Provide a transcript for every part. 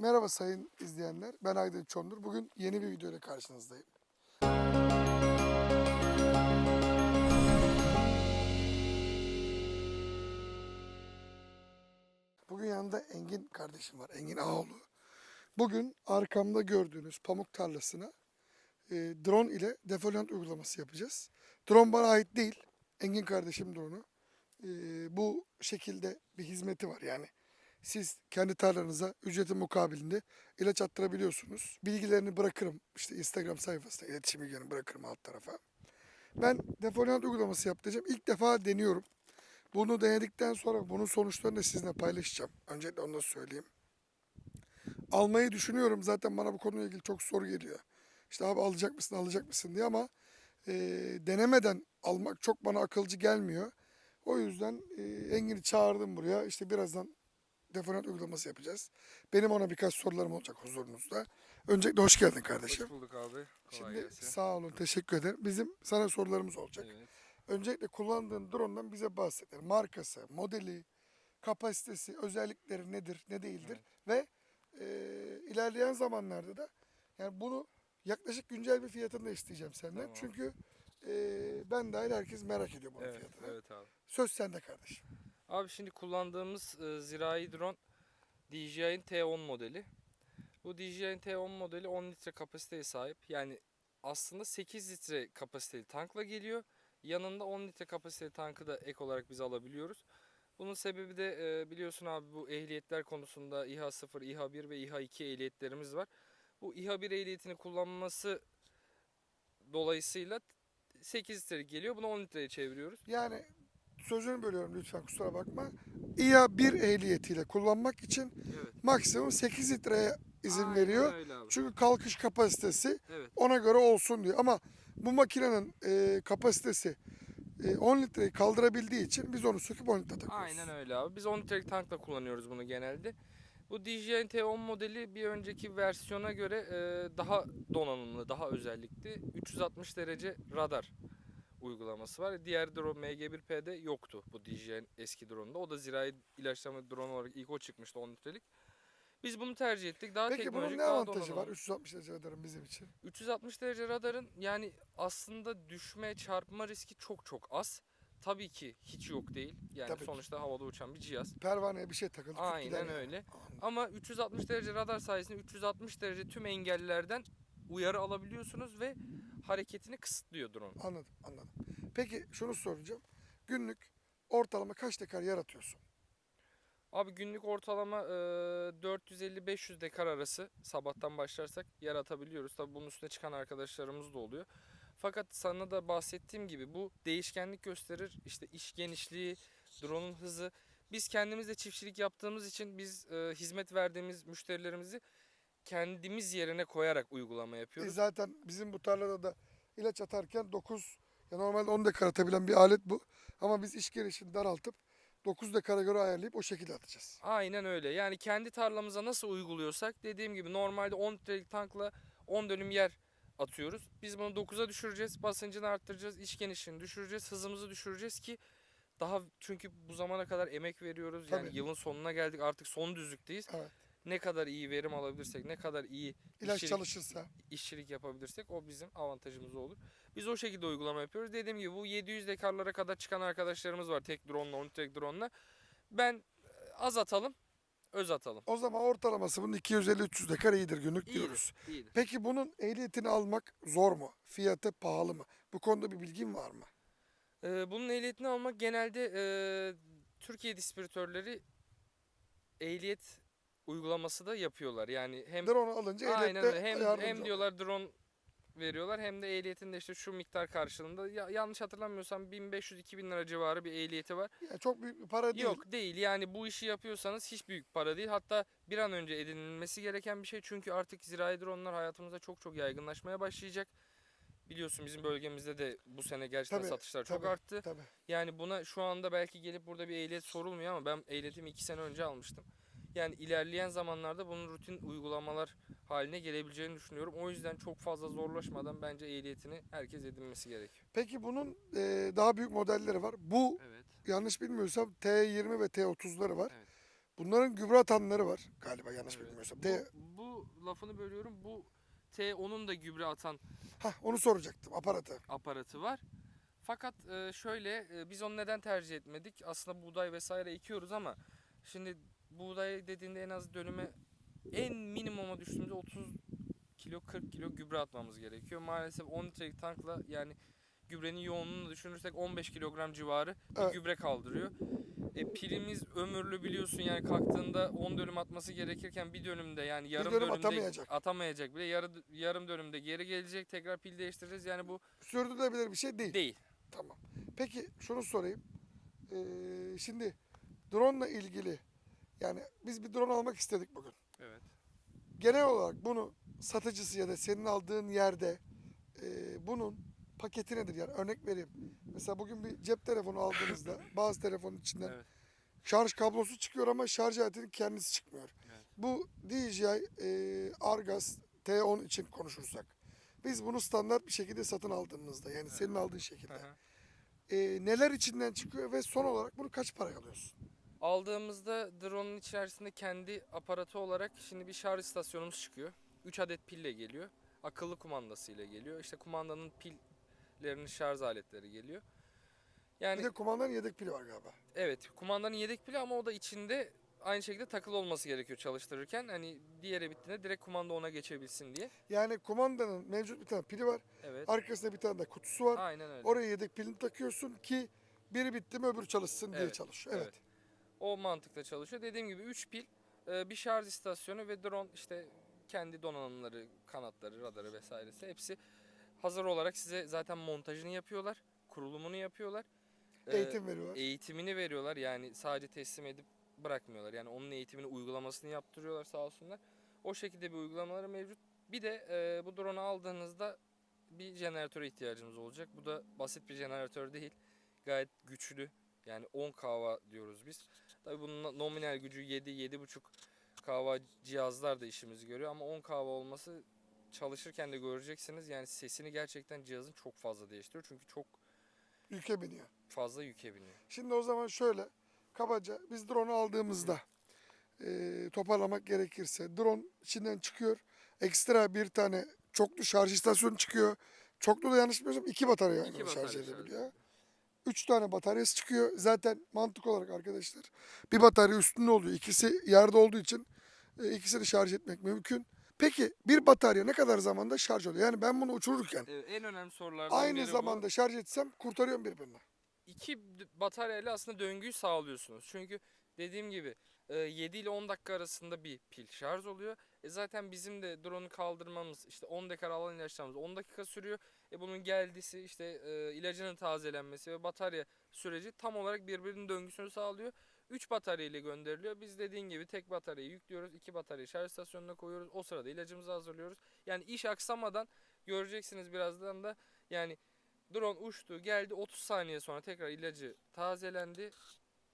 Merhaba sayın izleyenler. Ben Aydın Çondur. Bugün yeni bir video ile karşınızdayım. Bugün yanında Engin kardeşim var. Engin Ağoğlu. Bugün arkamda gördüğünüz pamuk tarlasına e, drone ile defolant uygulaması yapacağız. Drone bana ait değil. Engin kardeşim drone'u. E, bu şekilde bir hizmeti var yani. Siz kendi tarlanıza ücreti mukabilinde ilaç attırabiliyorsunuz. Bilgilerini bırakırım. işte Instagram sayfasında iletişim bilgilerini bırakırım alt tarafa. Ben defolant uygulaması yaptıracağım. İlk defa deniyorum. Bunu denedikten sonra bunun sonuçlarını sizinle paylaşacağım. Öncelikle onu da söyleyeyim. Almayı düşünüyorum. Zaten bana bu konuyla ilgili çok soru geliyor. İşte abi alacak mısın, alacak mısın diye ama e, denemeden almak çok bana akılcı gelmiyor. O yüzden e, Engin'i çağırdım buraya. İşte birazdan defonat uygulaması yapacağız. Benim ona birkaç sorularım olacak huzurunuzda. Öncelikle hoş geldin kardeşim. Hoş bulduk abi. Kolay Şimdi gelsin. sağ olun, teşekkür ederim. Bizim sana sorularımız olacak. Evet. Öncelikle kullandığın drone'dan bize bahseder. Markası, modeli, kapasitesi, özellikleri nedir, ne değildir ve e, ilerleyen zamanlarda da yani bunu yaklaşık güncel bir fiyatını da isteyeceğim senden. Tamam. Çünkü e, ben dahil herkes merak ediyor bunun Evet, fiyatını. evet abi. Söz sende kardeşim. Abi şimdi kullandığımız e, zirai drone DJI'nin T10 modeli. Bu DJI'nin T10 modeli 10 litre kapasiteye sahip. Yani aslında 8 litre kapasiteli tankla geliyor. Yanında 10 litre kapasiteli tankı da ek olarak biz alabiliyoruz. Bunun sebebi de e, biliyorsun abi bu ehliyetler konusunda İHA 0, İHA 1 ve İHA 2 ehliyetlerimiz var. Bu İHA 1 ehliyetini kullanması dolayısıyla 8 litre geliyor. Bunu 10 litreye çeviriyoruz. Yani sözünü bölüyorum lütfen kusura bakma. İHA 1 ehliyetiyle kullanmak için Evet. maksimum 8 litreye izin Aynen veriyor. Çünkü kalkış kapasitesi Evet. ona göre olsun diyor. Ama bu makinenin e, kapasitesi e, 10 litreyi kaldırabildiği için biz onu söküp 10 litre takıyoruz. Aynen öyle abi. Biz 10 litrelik tankla kullanıyoruz bunu genelde. Bu DJI T10 modeli bir önceki versiyona göre e, daha donanımlı, daha özellikli. 360 derece radar uygulaması var. Diğer drone MG1P'de yoktu bu DJI'nin eski drone'da. O da zirai ilaçlama drone olarak ilk o çıkmıştı 10 litrelik. Biz bunu tercih ettik. Daha Peki bunun teknolojik, ne daha avantajı var donanımlı. 360 derece radarın bizim için? 360 derece radarın yani aslında düşme çarpma riski çok çok az. Tabii ki hiç yok değil. Yani Tabii ki. sonuçta havada uçan bir cihaz. Pervaneye bir şey takıldı. tut gider Aynen öyle. Anladım. Ama 360 derece radar sayesinde 360 derece tüm engellerden uyarı alabiliyorsunuz ve hareketini kısıtlıyor drone. Anladım, anladım. Peki şunu soracağım. Günlük ortalama kaç dekar yer atıyorsun? Abi günlük ortalama e, 450-500 dekar arası sabahtan başlarsak yer atabiliyoruz. Tabii bunun üstüne çıkan arkadaşlarımız da oluyor. Fakat sana da bahsettiğim gibi bu değişkenlik gösterir. İşte iş genişliği, drone'un hızı. Biz kendimiz de çiftçilik yaptığımız için biz e, hizmet verdiğimiz müşterilerimizi kendimiz yerine koyarak uygulama E yapıyoruz. zaten bizim bu tarlada da ilaç atarken 9 ya normalde 10 dekar atabilen bir alet bu. Ama biz iş gelişini daraltıp 9 dekara göre ayarlayıp o şekilde atacağız. Aynen öyle. Yani kendi tarlamıza nasıl uyguluyorsak dediğim gibi normalde 10 litrelik tankla 10 dönüm yer atıyoruz. Biz bunu 9'a düşüreceğiz. Basıncını arttıracağız. iş genişliğini düşüreceğiz. Hızımızı düşüreceğiz ki daha çünkü bu zamana kadar emek veriyoruz. Yani Tabii. yılın sonuna geldik. Artık son düzlükteyiz. Evet. Ne kadar iyi verim alabilirsek, ne kadar iyi İlaç işçilik, çalışırsa. işçilik yapabilirsek o bizim avantajımız olur. Biz o şekilde uygulama yapıyoruz. Dediğim gibi bu 700 dekarlara kadar çıkan arkadaşlarımız var tek drone ile 10 tek drone ile. Ben e, az atalım, öz atalım. O zaman ortalaması bunun 250-300 dekar iyidir günlük diyoruz. İyidir, iyidir. Peki bunun ehliyetini almak zor mu? Fiyatı pahalı mı? Bu konuda bir bilgin var mı? Ee, bunun ehliyetini almak genelde e, Türkiye distribütörleri ehliyet uygulaması da yapıyorlar. Yani hem Drone alınca aynen öyle. Hem, yardımcı hem diyorlar drone veriyorlar hem de ehliyetinde işte şu miktar karşılığında ya, yanlış hatırlamıyorsam 1500-2000 lira civarı bir ehliyeti var. Yani çok büyük bir para değil. Yok değil yani bu işi yapıyorsanız hiç büyük para değil. Hatta bir an önce edinilmesi gereken bir şey. Çünkü artık zirai dronlar hayatımızda çok çok yaygınlaşmaya başlayacak. Biliyorsun bizim bölgemizde de bu sene gerçekten Tabii, satışlar çok tabii. arttı. Tabii. Yani buna şu anda belki gelip burada bir ehliyet sorulmuyor ama ben ehliyetimi 2 sene önce almıştım. Yani ilerleyen zamanlarda bunun rutin uygulamalar haline gelebileceğini düşünüyorum. O yüzden çok fazla zorlaşmadan bence ehliyetini herkes edinmesi gerekiyor. Peki bunun e, daha büyük modelleri var. Bu Evet. yanlış bilmiyorsam T20 ve T30'ları var. Evet. Bunların gübre atanları var galiba yanlış Evet. bilmiyorsam. Bu, T- bu lafını bölüyorum. Bu T10'un da gübre atan Hah, onu soracaktım aparatı. aparatı var. Fakat e, şöyle e, biz onu neden tercih etmedik? Aslında buğday vesaire ekiyoruz ama şimdi buğday dediğinde en az dönüme en minimuma düştüğümüzde 30 kilo 40 kilo gübre atmamız gerekiyor. Maalesef 10 litrelik tankla yani gübrenin yoğunluğunu düşünürsek 15 kilogram civarı bir Evet. gübre kaldırıyor. E, pilimiz ömürlü biliyorsun yani kalktığında 10 dönüm atması gerekirken bir dönümde yani yarım dönüm dönümde atamayacak. atamayacak bile yarı, yarım dönümde geri gelecek tekrar pil değiştireceğiz yani bu Sürdürülebilir bir şey değil. değil. Tamam. Peki şunu sorayım. Ee, şimdi drone ile ilgili yani biz bir drone almak istedik bugün. Evet. Genel olarak bunu satıcısı ya da senin aldığın yerde e, bunun paketi nedir? Yani örnek vereyim. Mesela bugün bir cep telefonu aldığınızda bazı telefonun içinden Evet. şarj kablosu çıkıyor ama şarj aletinin kendisi çıkmıyor. Evet. Bu DJI e, Argas T10 için konuşursak. Biz bunu standart bir şekilde satın aldığımızda yani senin aldığın şekilde. E, neler içinden çıkıyor ve son olarak bunu kaç paraya alıyorsun? Aldığımızda drone'un içerisinde kendi aparatı olarak şimdi bir şarj istasyonumuz çıkıyor. 3 adet pille geliyor. Akıllı kumandasıyla geliyor. İşte kumandanın pillerinin şarj aletleri geliyor. Yani Bir de kumandanın yedek pili var galiba. evet kumandanın yedek pili ama o da içinde aynı şekilde takılı olması gerekiyor çalıştırırken. Hani diğeri bittiğinde direkt kumanda ona geçebilsin diye. Yani kumandanın mevcut bir tane pili var. Evet. Arkasında bir tane de kutusu var. Aynen öyle. Oraya yedek pilini takıyorsun ki biri bitti mi öbürü çalışsın diye Evet, çalışıyor. Evet. O mantıkla çalışıyor. Dediğim gibi 3 pil, e, bir şarj istasyonu ve drone işte kendi donanımları, kanatları, radarı vesairesi hepsi hazır olarak size zaten montajını yapıyorlar, kurulumunu yapıyorlar. E, Eğitim veriyorlar. eğitimini veriyorlar. Yani sadece teslim edip bırakmıyorlar. Yani onun eğitimini, uygulamasını yaptırıyorlar sağ olsunlar. O şekilde bir uygulamaları mevcut. Bir de e, bu drone'u aldığınızda bir jeneratöre ihtiyacınız olacak. Bu da basit bir jeneratör değil. Gayet güçlü. Yani 10 kW diyoruz biz. Tabii bunun nominal gücü 7-7,5 kW cihazlar da işimizi görüyor. Ama 10 kW olması çalışırken de göreceksiniz. Yani sesini gerçekten cihazın çok fazla değiştiriyor. Çünkü çok Yüke biniyor. fazla yüke biniyor. Şimdi o zaman şöyle kabaca biz drone'u aldığımızda e, toparlamak gerekirse drone içinden çıkıyor. Ekstra bir tane çoklu şarj istasyonu çıkıyor. Çoklu da yanlış bilmiyorsam iki batarya İki şarj batarya şarj edebiliyor. Üç tane bataryası çıkıyor. Zaten mantık olarak arkadaşlar bir batarya üstünde oluyor. İkisi yerde olduğu için e, ikisini şarj etmek mümkün. Peki bir batarya ne kadar zamanda şarj oluyor? Yani ben bunu uçururken Evet, en önemli sorulardan aynı biri bu. zamanda şarj etsem kurtarıyorum birbirini. iki d- bataryayla aslında döngüyü sağlıyorsunuz. Çünkü dediğim gibi e, 7 ile 10 dakika arasında bir pil şarj oluyor. E zaten bizim de drone'u kaldırmamız işte 10 dekar alan ilaçlamamız 10 dakika sürüyor. E bunun geldisi işte e, ilacının tazelenmesi ve batarya süreci tam olarak birbirinin döngüsünü sağlıyor. 3 batarya ile gönderiliyor. Biz dediğin gibi tek bataryayı yüklüyoruz. 2 bataryayı şarj istasyonuna koyuyoruz. O sırada ilacımızı hazırlıyoruz. Yani iş aksamadan göreceksiniz birazdan da yani Drone uçtu geldi 30 saniye sonra tekrar ilacı tazelendi.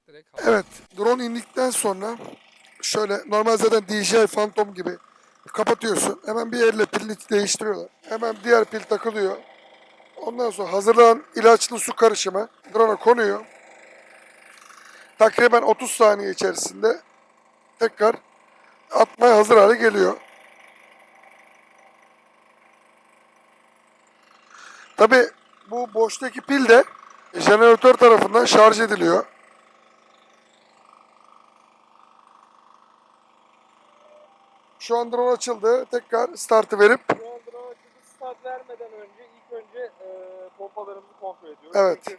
Direkt. Evet, drone indikten sonra şöyle normal zaten DJI Phantom gibi kapatıyorsun. Hemen bir elle pilini değiştiriyorlar. Hemen diğer pil takılıyor. Ondan sonra hazırlanan ilaçlı su karışımı drone'a konuyor. Takriben 30 saniye içerisinde tekrar atmaya hazır hale geliyor. Tabi bu boştaki pil de jeneratör tarafından şarj ediliyor. Şu an drone açıldı. Tekrar startı verip Şu an drone açıldı. Start vermeden önce ilk önce e, pompalarımızı kontrol ediyoruz. Evet. Çünkü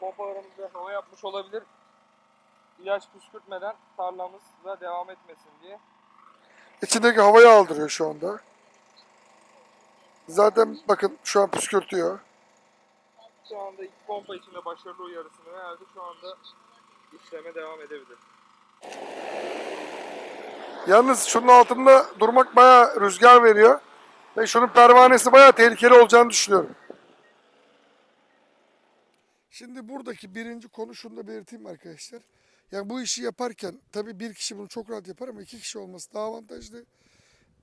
pompalarımızda hava yapmış olabilir. İlaç püskürtmeden tarlamızda devam etmesin diye. içindeki havayı aldırıyor şu anda. Zaten bakın şu an püskürtüyor. Şu anda iki pompa içinde başarılı uyarısını verdi. Şu anda işleme devam edebilir. Yalnız şunun altında durmak bayağı rüzgar veriyor. Ve şunun pervanesi bayağı tehlikeli olacağını düşünüyorum. Şimdi buradaki birinci konu şunu da belirteyim arkadaşlar. Yani bu işi yaparken tabii bir kişi bunu çok rahat yapar ama iki kişi olması daha avantajlı.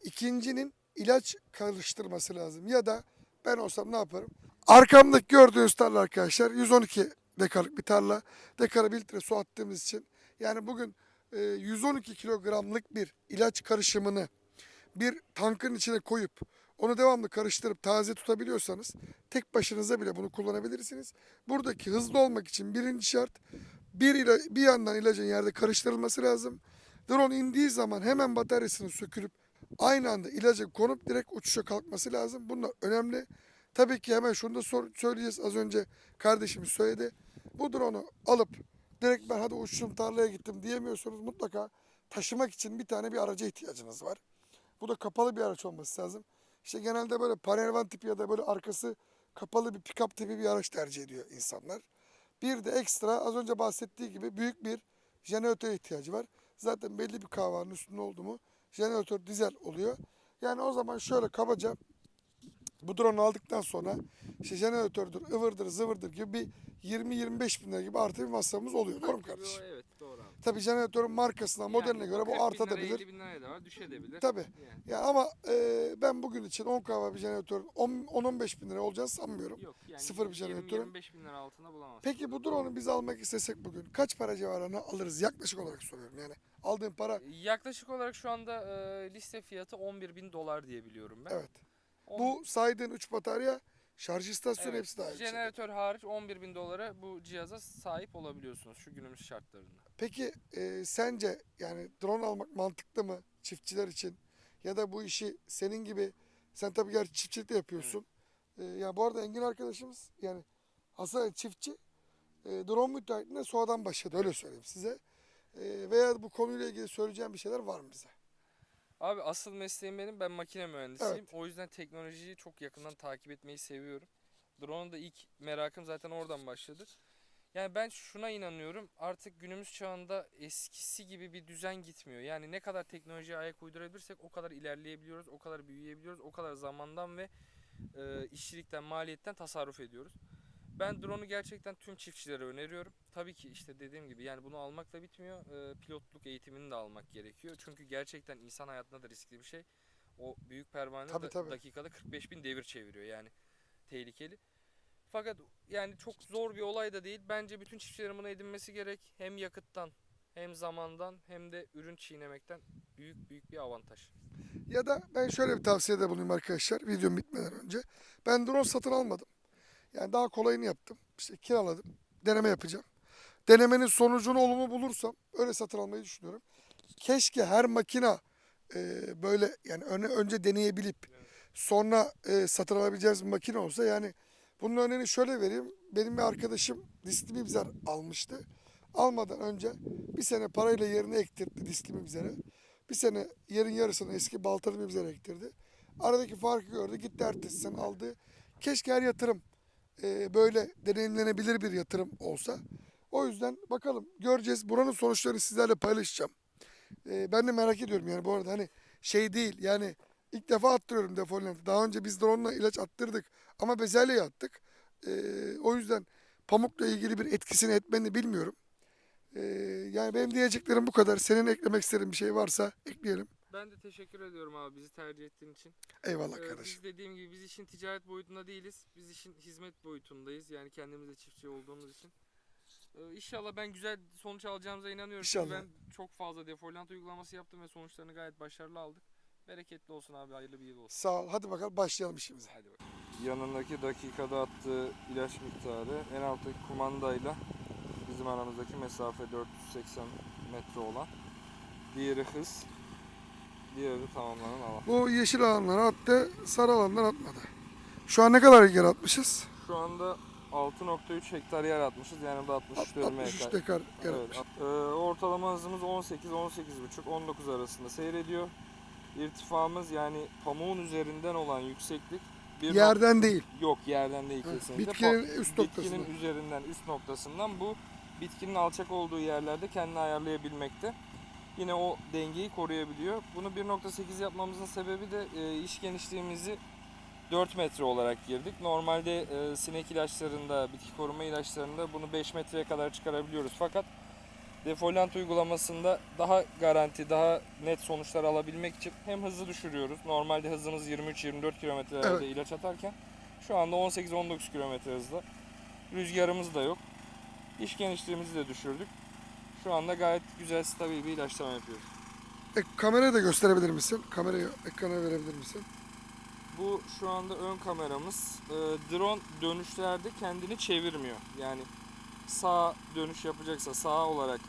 İkincinin ilaç karıştırması lazım. Ya da ben olsam ne yaparım? Arkamdaki gördüğünüz tarla arkadaşlar 112 dekarlık bir tarla. Dekara 1 litre su attığımız için yani bugün 112 kilogramlık bir ilaç karışımını bir tankın içine koyup onu devamlı karıştırıp taze tutabiliyorsanız tek başınıza bile bunu kullanabilirsiniz. Buradaki hızlı olmak için birinci şart bir, ila, bir yandan ilacın yerde karıştırılması lazım. Drone indiği zaman hemen bataryasını sökülüp aynı anda ilaca konup direkt uçuşa kalkması lazım. Bunlar önemli. Tabii ki hemen şunu da sor- söyleyeceğiz. Az önce kardeşimiz söyledi. Bu drone'u alıp direkt ben hadi uçtum tarlaya gittim diyemiyorsunuz. Mutlaka taşımak için bir tane bir araca ihtiyacınız var. Bu da kapalı bir araç olması lazım. İşte genelde böyle panelvan tipi ya da böyle arkası kapalı bir pick-up tipi bir araç tercih ediyor insanlar. Bir de ekstra az önce bahsettiği gibi büyük bir jeneratör ihtiyacı var. Zaten belli bir kahvanın üstünde oldu mu jeneratör dizel oluyor. Yani o zaman şöyle kabaca bu drone aldıktan sonra işte jeneratördür, ıvırdır, zıvırdır gibi bir 20-25 bin lira gibi artı bir masrafımız oluyor. Doğru mu kardeşim? Evet doğru abi. Tabii jeneratörün markasına, modeline Yani göre 40 bu bin artabilir. lira, 50 bin liraya da var düşebilir. Tabii. Yani. Ya ama e, ben bugün için 10 kahve bir jeneratörün 10-15 bin lira olacağını sanmıyorum. Yok yani Sıfır bir jeneratörün. 25 bin lira altında bulamazsın. Peki bu drone'u biz almak istesek bugün kaç para civarına alırız yaklaşık olarak soruyorum yani. Aldığın para Yaklaşık olarak şu anda e, liste fiyatı 11 bin dolar diye biliyorum ben. evet. Bu saydığın 3 batarya şarj istasyonu evet, hepsi dahil. Jeneratör hariç 11 bin dolara bu cihaza sahip olabiliyorsunuz şu günümüz şartlarında. Peki e, sence yani drone almak mantıklı mı çiftçiler için? Ya da bu işi senin gibi sen tabii gerçi çiftçilik de yapıyorsun. E, ya bu arada Engin arkadaşımız yani aslında çiftçi e, drone müteahhitliğine sonradan başladı öyle söyleyeyim size. E, veya bu konuyla ilgili söyleyeceğim bir şeyler var mı bize? Abi asıl mesleğim benim ben makine mühendisiyim. Evet. O yüzden teknolojiyi çok yakından takip etmeyi seviyorum. Drone'un da ilk merakım zaten oradan başladı. Yani ben şuna inanıyorum artık günümüz çağında eskisi gibi bir düzen gitmiyor. Yani ne kadar teknolojiye ayak uydurabilirsek o kadar ilerleyebiliyoruz, o kadar büyüyebiliyoruz, o kadar zamandan ve e, işçilikten, maliyetten tasarruf ediyoruz. Ben drone'u gerçekten tüm çiftçilere öneriyorum. Tabii ki işte dediğim gibi yani bunu almakla bitmiyor. E, pilotluk eğitimini de almak gerekiyor. Çünkü gerçekten insan hayatında da riskli bir şey. O büyük pervane Tabii, da- tabii. dakikada 45 bin devir çeviriyor yani. Tehlikeli. Fakat yani çok zor bir olay da değil. Bence bütün çiftçilerin bunu edinmesi gerek. Hem yakıttan hem zamandan hem de ürün çiğnemekten büyük büyük bir avantaj. Ya da ben şöyle bir tavsiyede bulunayım arkadaşlar videom bitmeden önce. Ben drone satın almadım. Yani daha kolayını yaptım. İşte kiraladım. Deneme yapacağım. Denemenin sonucunu olumlu bulursam öyle satın almayı düşünüyorum. Keşke her makina e, böyle yani öne, önce deneyebilip sonra e, satın alabileceğimiz bir makine olsa yani bunun örneğini şöyle vereyim. Benim bir arkadaşım diskli mibzer almıştı. Almadan önce bir sene parayla yerine ektirdi diskli mibzere. Bir sene yerin yarısını eski baltalı mibzere ektirdi. Aradaki farkı gördü. Gitti ertesi sene aldı. Keşke her yatırım e, böyle deneyimlenebilir bir yatırım olsa. O yüzden bakalım göreceğiz. Buranın sonuçlarını sizlerle paylaşacağım. E, ben de merak ediyorum yani bu arada hani şey değil yani ilk defa attırıyorum defolenti. Daha önce biz drone'la ilaç attırdık ama bezelye attık. E, o yüzden pamukla ilgili bir etkisini etmeni bilmiyorum. E, yani benim diyeceklerim bu kadar. Senin eklemek istediğin bir şey varsa ekleyelim. Ben de teşekkür ediyorum abi bizi tercih ettiğin için. Eyvallah Ee, kardeşim. biz dediğim gibi biz işin ticaret boyutunda değiliz. Biz işin hizmet boyutundayız. Yani kendimiz de çiftçi olduğumuz için. Ee, inşallah ben güzel sonuç alacağımıza inanıyorum. Çünkü İnşallah. ben çok fazla defolant uygulaması yaptım ve sonuçlarını gayet başarılı aldık. Bereketli olsun abi hayırlı bir yıl olsun. Sağ ol. Hadi bakalım başlayalım işimize. Hadi bakalım. Yanındaki dakikada attığı ilaç miktarı en alttaki kumandayla bizim aramızdaki mesafe 480 metre olan. Diğeri hız. Diğeri tamamlanan alan. Bu yeşil alanlara attı, sarı alanlara atmadı. Şu an ne kadar yer atmışız? Şu anda 6.3 hektar yer atmışız. Yani bu da 63 dönme 63 hektar. dekar yer Evet, atmışız. at- e, ortalama hızımız 18, 18,5, 19 arasında seyrediyor. İrtifamız yani pamuğun üzerinden olan yükseklik bir Yerden değil. yok yerden değil Ha, kesinlikle. bitkinin Pa- üst noktasında. Bitkinin üzerinden üst noktasından bu bitkinin alçak olduğu yerlerde kendini ayarlayabilmekte. Yine o dengeyi koruyabiliyor. Bunu 1.8 yapmamızın sebebi de e, iş genişliğimizi 4 metre olarak girdik. Normalde e, sinek ilaçlarında, bitki koruma ilaçlarında bunu 5 metreye kadar çıkarabiliyoruz. Fakat defolant uygulamasında daha garanti, daha net sonuçlar alabilmek için hem hızı düşürüyoruz. Normalde hızımız 23-24 kilometrelerde Evet. ilaç atarken şu anda 18-19 kilometre hızla. Rüzgarımız da yok. İş genişliğimizi de düşürdük. Şu anda gayet güzel stabil bir ilaçlama yapıyoruz. E, kamerayı da gösterebilir misin? Kamerayı ekrana verebilir misin? Bu şu anda ön kameramız. Ee, drone dönüşlerde kendini çevirmiyor. Yani sağ dönüş yapacaksa sağ olarak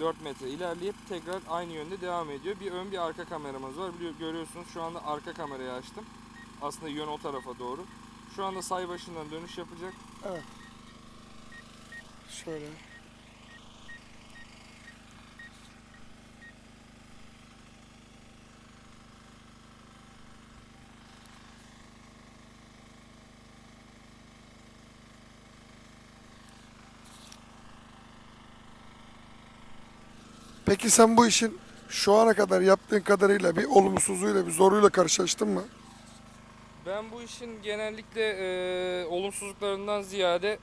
4 metre ilerleyip tekrar aynı yönde devam ediyor. Bir ön bir arka kameramız var. Biliyor, görüyorsunuz şu anda arka kamerayı açtım. Aslında yön o tarafa doğru. Şu anda say başından dönüş yapacak. Evet. Şöyle. Peki sen bu işin şu ana kadar yaptığın kadarıyla bir olumsuzluğuyla bir zoruyla karşılaştın mı? Ben bu işin genellikle e, olumsuzluklarından ziyade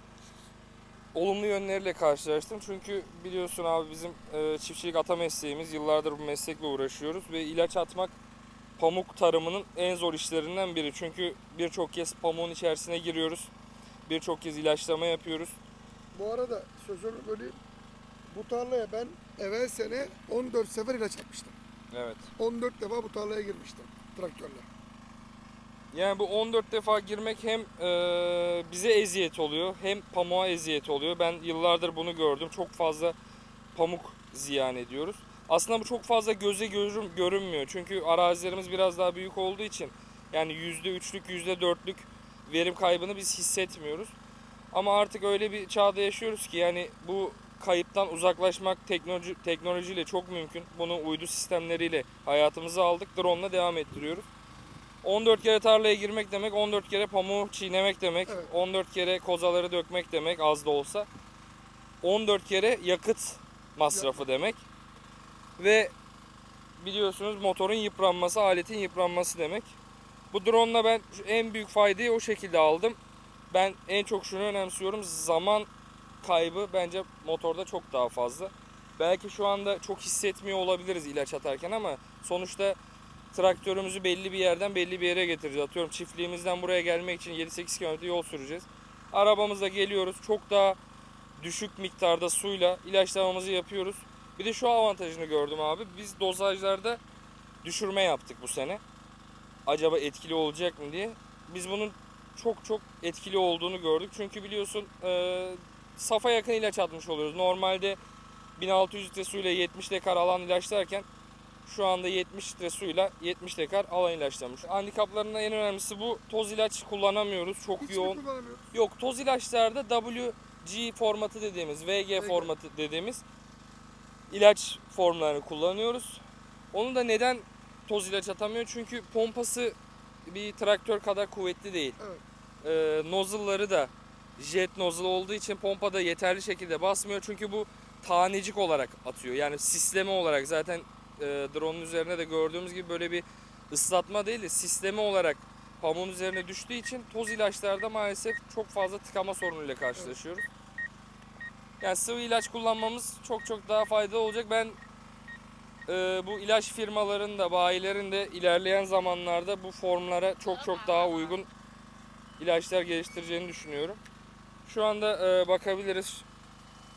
olumlu yönleriyle karşılaştım. Çünkü biliyorsun abi bizim e, çiftçilik ata mesleğimiz. Yıllardır bu meslekle uğraşıyoruz ve ilaç atmak pamuk tarımının en zor işlerinden biri. Çünkü birçok kez pamuğun içerisine giriyoruz. Birçok kez ilaçlama yapıyoruz. Bu arada sözünü böleyim. Bu tarlaya ben evvel sene 14 sefer ilaç atmıştım. Evet. 14 defa bu tarlaya girmiştim traktörle. Yani bu 14 defa girmek hem e, bize eziyet oluyor hem pamuğa eziyet oluyor. Ben yıllardır bunu gördüm. Çok fazla pamuk ziyan ediyoruz. Aslında bu çok fazla göze görün, görünmüyor. Çünkü arazilerimiz biraz daha büyük olduğu için yani %3'lük %4'lük verim kaybını biz hissetmiyoruz. Ama artık öyle bir çağda yaşıyoruz ki yani bu kayıptan uzaklaşmak teknoloji teknolojiyle çok mümkün. Bunu uydu sistemleriyle hayatımıza aldık. Drone'la devam ettiriyoruz. 14 kere tarlaya girmek demek, 14 kere pamuğu çiğnemek demek, Evet. 14 kere kozaları dökmek demek az da olsa. 14 kere yakıt masrafı demek. Ve biliyorsunuz motorun yıpranması, aletin yıpranması demek. Bu drone'la ben en büyük faydayı o şekilde aldım. Ben en çok şunu önemsiyorum. Zaman kaybı bence motorda çok daha fazla. Belki şu anda çok hissetmiyor olabiliriz ilaç atarken ama sonuçta traktörümüzü belli bir yerden belli bir yere getireceğiz. Atıyorum çiftliğimizden buraya gelmek için 7-8 kilometre yol süreceğiz. Arabamızla geliyoruz. Çok daha düşük miktarda suyla ilaçlamamızı yapıyoruz. Bir de şu avantajını gördüm abi. Biz dozajlarda düşürme yaptık bu sene. Acaba etkili olacak mı diye. Biz bunun çok çok etkili olduğunu gördük. Çünkü biliyorsun safa yakın ilaç atmış oluyoruz. Normalde 1600 litre suyla 70 dekar alan ilaçlarken şu anda 70 litre suyla 70 dekar alan ilaçlamış. Handikaplarından en önemlisi bu. Toz ilaç kullanamıyoruz. Çok Hiç yoğun. Yok toz ilaçlarda WG formatı dediğimiz, VG formatı dediğimiz ilaç formlarını kullanıyoruz. Onu da neden toz ilaç atamıyor? Çünkü pompası bir traktör kadar kuvvetli değil. Evet. Ee, nozzle'ları da jet nozzle olduğu için pompada yeterli şekilde basmıyor. Çünkü bu tanecik olarak atıyor. Yani sisleme olarak zaten e, drone'un üzerine de gördüğümüz gibi böyle bir ıslatma değil de sisleme olarak pamuğun üzerine düştüğü için toz ilaçlarda maalesef çok fazla tıkama sorunuyla karşılaşıyoruz. Yani sıvı ilaç kullanmamız çok çok daha faydalı olacak. Ben e, bu ilaç firmaların da bayilerin de ilerleyen zamanlarda bu formlara çok çok daha uygun ilaçlar geliştireceğini düşünüyorum. Şu anda e, bakabiliriz.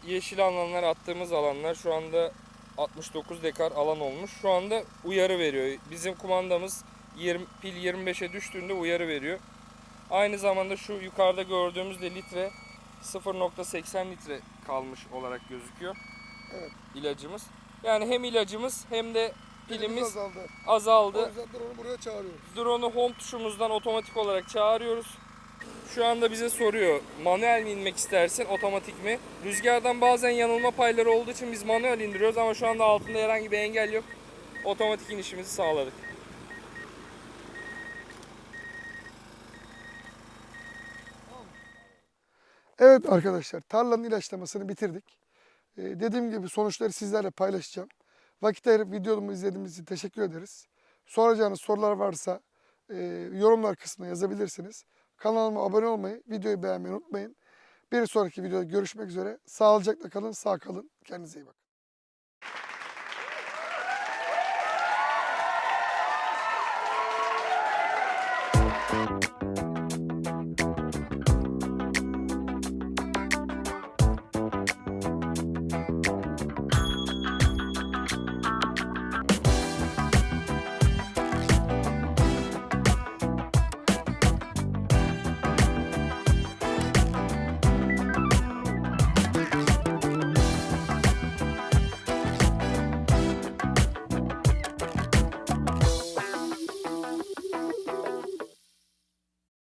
Yeşil alanlar attığımız alanlar şu anda 69 dekar alan olmuş. Şu anda uyarı veriyor. Bizim kumandamız 20, pil 25'e düştüğünde uyarı veriyor. Aynı zamanda şu yukarıda gördüğümüz de litre 0.80 litre kalmış olarak gözüküyor. Evet. ilacımız. Yani hem ilacımız hem de Pilimiz pilimiz azaldı. O azaldı. yüzden drone'u buraya çağırıyoruz. Drone'u home tuşumuzdan otomatik olarak çağırıyoruz. Şu anda bize soruyor manuel mi inmek istersin otomatik mi? Rüzgardan bazen yanılma payları olduğu için biz manuel indiriyoruz ama şu anda altında herhangi bir engel yok. Otomatik inişimizi sağladık. Evet arkadaşlar tarlanın ilaçlamasını bitirdik. Ee, dediğim gibi sonuçları sizlerle paylaşacağım. Vakit ayırıp videomu izlediğiniz için teşekkür ederiz. Soracağınız sorular varsa e, yorumlar kısmına yazabilirsiniz. Kanalıma abone olmayı, videoyu beğenmeyi unutmayın. Bir sonraki videoda görüşmek üzere. Sağlıcakla kalın, sağ kalın. Kendinize iyi bakın.